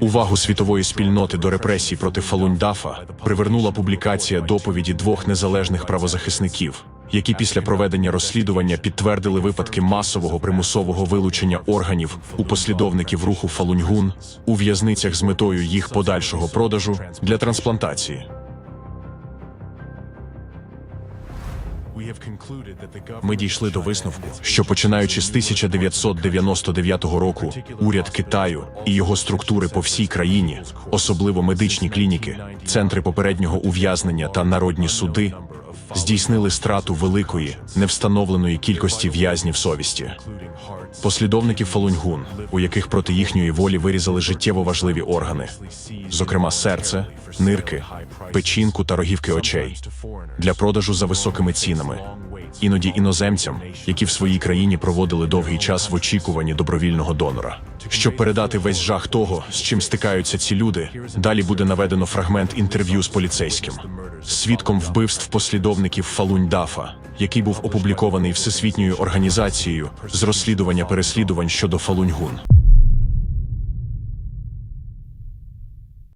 Увагу світової спільноти до репресій проти Фалунь-Дафа привернула публікація доповіді двох незалежних правозахисників, які після проведення розслідування підтвердили випадки масового примусового вилучення органів у послідовників руху Фалуньгун у в'язницях з метою їх подальшого продажу для трансплантації. Ми дійшли до висновку, що починаючи з 1999 року, уряд Китаю і його структури по всій країні, особливо медичні клініки, центри попереднього ув'язнення та народні суди, здійснили страту великої, невстановленої кількості в'язнів совісті. Послідовників Фалуньгун, у яких проти їхньої волі вирізали життєво важливі органи, зокрема серце, нирки, печінку та рогівки очей, для продажу за високими цінами, іноді іноземцям, які в своїй країні проводили довгий час в очікуванні добровільного донора. Щоб передати весь жах того, з чим стикаються ці люди, далі буде наведено фрагмент інтерв'ю з поліцейським, свідком вбивств послідовників Фалунь Дафа, який був опублікований Всесвітньою організацією з розслідування переслідувань щодо Фалуньгун.